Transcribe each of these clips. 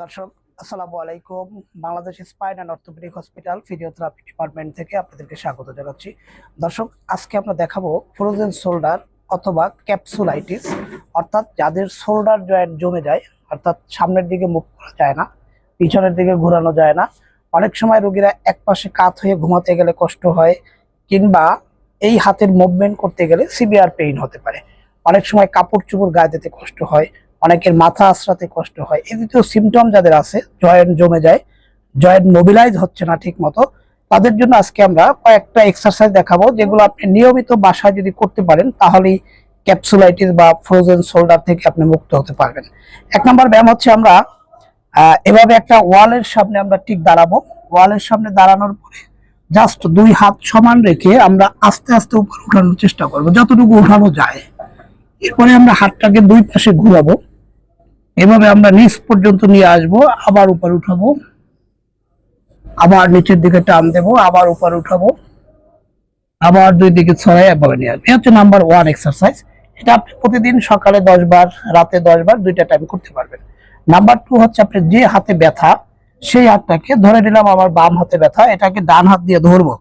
দর্শক, আসসালামু আলাইকুম। Bangladesh spine and orthopaedic hospital physiotherapy department থেকে আপনাদেরকে স্বাগত জানাচ্ছি। দর্শক, আজকে আমরা দেখাবো ফ্রোজেন শোল্ডার অথবা ক্যাপসুলাইটিস। অর্থাৎ যাদের শোল্ডার জয়েন্ট জমে যায়, অর্থাৎ সামনের দিকে মুখ করা যায় না, পিছনের দিকে ঘোরানো যায় না, অনেক সময় রোগীরা এক পাশে কাত হয়ে ঘুমাতে গেলে কষ্ট হয় কিংবা এই হাতের মুভমেন্ট করতে গেলে সিভিয়ার পেইন হতে পারে। অনেক সময় কাপড় চুপড় গায়ে দিতে কষ্ট হয় অনেকের মাথা আশ্রাতে কষ্ট হয়। এই দ্বিতীয় সিমটম যাদের আছে জয়েন্ট জমে যায় জয়েন্ট মোবিলাইজ হচ্ছে না ঠিক মতো তাদের জন্য আজকে আমরা কয়েকটা এক্সারসাইজ দেখাবো, যেগুলো আপনি নিয়মিত বাসায় যদি করতে পারেন, তাহলেই ক্যাপসুলাইটিস বা ফ্রোজেন শোল্ডার থেকে আপনি মুক্ত হতে পারবেন। এক নম্বর ব্যায়াম হচ্ছে আমরা এভাবে একটা ওয়ালের সামনে আমরা ঠিক দাঁড়াবো। ওয়ালের সামনে দাঁড়ানোর পরে জাস্ট দুই হাত সমান রেখে আমরা আস্তে আস্তে উপর উঠানোর চেষ্টা করব, যতটুকু উঠানো যায়। এরপরে আমরা হাতটাকে দুই পাশে ঘুরাবো। এভাবে আমরা নিচ পর্যন্ত নিয়ে আসব, আবার উপর উঠাবো। আবার নিচের দিকে টান দেব, আবার উপর উঠাবো। আবার দুই দিকে ছড়াই এভাবে নিয়ে আসব। হচ্ছে নাম্বার ওয়ান এক্সারসাইজ এটা আপনি প্রতিদিন সকালে দশ বার, রাতে দশ বার দুইটা টাইম করতে পারবেন। নাম্বার টু হচ্ছে আপনি যে হাতে ব্যথা, সেই হাতটাকে ধরে নিলাম আমার বাম হাতে ব্যথা, এটাকে ডান হাত দিয়ে ধরবো।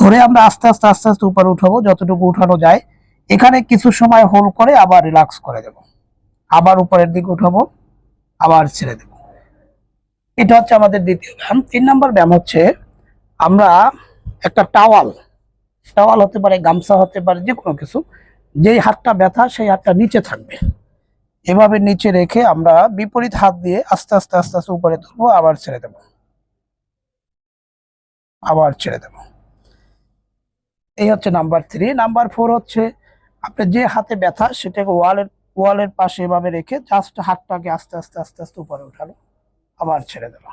ধরে আমরা আস্তে আস্তে আস্তে আস্তে উপরে উঠাবো, যতটুকু উঠানো যায়। এখানে কিছু সময় হোল্ড করে আবার রিল্যাক্স করে দেব। আবার উপরের দিকে উঠাবো, আবার ছেড়ে দেব। এটা হচ্ছে আমাদের দ্বিতীয় ব্যায়াম। তিন নম্বর ব্যায়াম হচ্ছে আমরা একটা টাওয়াল টাওয়াল হতে পারে, গামছা হতে পারে, যে কোনো কিছু, যেই হাতটা ব্যথা, সেই হাতটা নিচে থাকবে। এভাবে নিচে রেখে আমরা বিপরীত হাত দিয়ে আস্তে আস্তে আস্তে আস্তে উপরে তুলবো, আবার ছেড়ে দেব। আবার ছেড়ে দেব। এই হচ্ছে নাম্বার থ্রি। নাম্বার ফোর হচ্ছে, আপনি যে হাতে ব্যথা, সেটাকে ওয়ালের ওয়ালের পাশে এভাবে রেখে জাস্ট হাতটাকে আস্তে আস্তে আস্তে আস্তে উপরে উঠালো, আবার ছেড়ে দেওয়া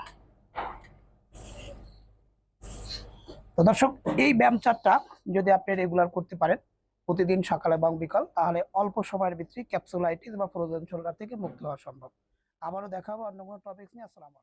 তো দর্শক, এই ব্যায়াম চারটা যদি আপনি রেগুলার করতে পারেন, প্রতিদিন সকাল এবং বিকাল, তাহলে অল্প সময়ের ভিত্তি ক্যাপসুলাইটিস বা শোল্ডার থেকে মুক্ত হওয়া সম্ভব। আবারও দেখাবো অন্য কোনো টপিক নিয়ে। আসসালামু